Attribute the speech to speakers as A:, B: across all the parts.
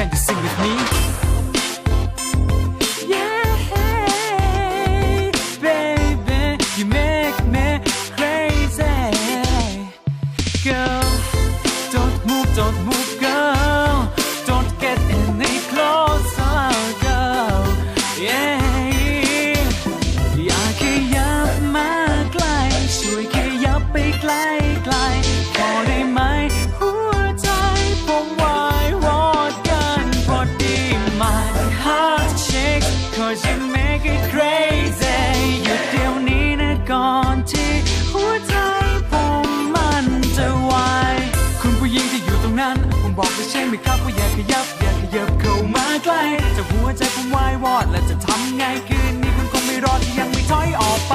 A: Can you sing with me Yeah baby you make me crazy girl don't move don't move girl don't get any closer girl yeah อยากขยับมาใกล ช่วยขยับไปใกล้ใกล My heart shakes cause you make it crazy หยุดเดี๋ยวนี้นะก่อนที่หัวใจผมมันจะวายคุณผู้หญิงที่อยู่ตรงนั้น ผมบอกว่าใช่ไหมครับว่าอย่าขยับอย่าขยับเข้ามาใกล้จะหัวใจผมวายวอดและจะทำไงคืนนี้คุณคงไม่รอดที่ยังไม่ถอยออกไป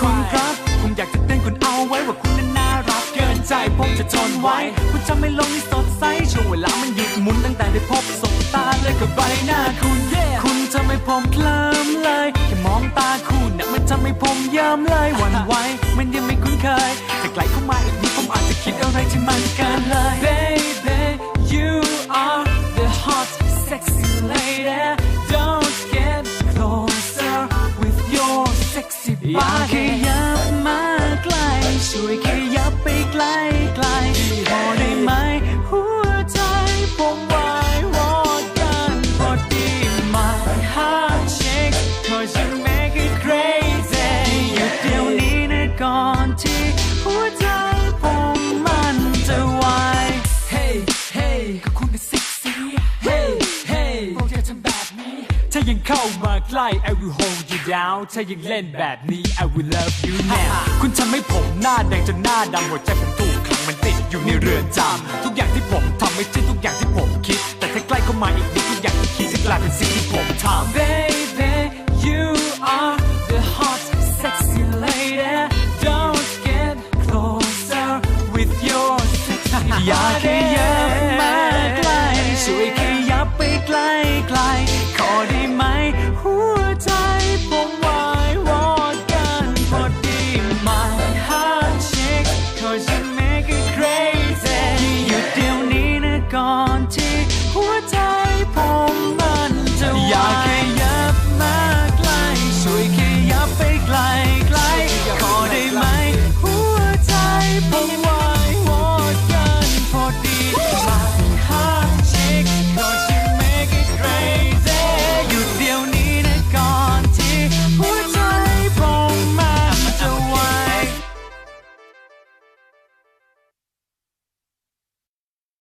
A: คุณครับ ผมอยากจะเต้นคุณเอาไว้ว่าคุณนั้นน่ารักเกินใจผมจะทนไว้ คุณทำให้โลกนี้สดใสช่วงเวลามันหยุดหมุนตั้งแต่ได้พบสบ ตาเลยกับใบหน้าคุณคุณทำให้ผมเคลิ้มเลย แค่มองตาคุณน่ะมันทำให้ผมเยิ้มเลยหวั่นไหวมันยังไม่คุ้นเคยจะไกลเข้ามาอีกนิดผมอาจจะคิดอะไรที่มันเกินเลย Baby you are the hot sexy lady don't get closer with your sexy body อยากขยับมาใกล้ช่วย ถ้ายังเข้ามาใกล้ I will hold you down ถ้ายังเล่นแบบนี้ I will love you now คุณทำให้ผมหน้าแดงจนหน้าดำหัวใจผมถูกขังมันติดอยู่ในเรือนจำทุกอย่างที่ผมทำไม่ใช่ทุกอย่างที่ผมคิด แต่ถ้าใกล้เข้ามาอีกนิดทุกอย่างที่คิดจะกลายเป็นสิ่งที่ผมทำ Baby you are the hot sexy lady don't get closer with your sexy body ก่อนที่หัวใจผม